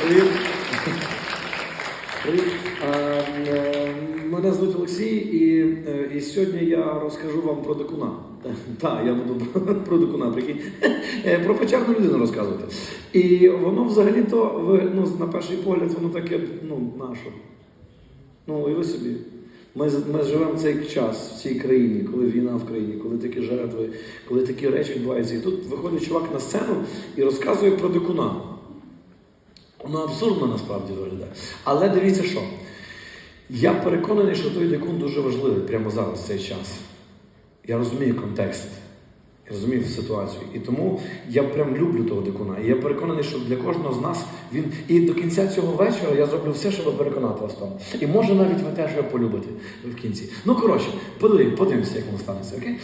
привіт. Привіт. Е, е, Мене звуть Олексій, і, е, і сьогодні я розкажу вам про дикуна. Так, я буду про дикуна, прикинь. Е, Про печерну людину розказувати. І воно взагалі-то, ну, на перший погляд, воно таке, ну, наше. Ну, і ви собі. Ми, ми живемо цей час в цій країні, коли війна в країні, коли такі жертви, коли такі речі відбуваються. І тут виходить чувак на сцену і розказує про дикуна. Воно абсурдно насправді виглядає. Але дивіться що. Я переконаний, що той дикун дуже важливий прямо зараз, в цей час. Я розумію контекст, я розумію ситуацію. І тому я прям люблю того дикуна. І я переконаний, що для кожного з нас він. І до кінця цього вечора я зроблю все, щоб переконати вас там. І може навіть ви теж його полюбите в кінці. Ну коротше, подивимося, як воно станеться, окей?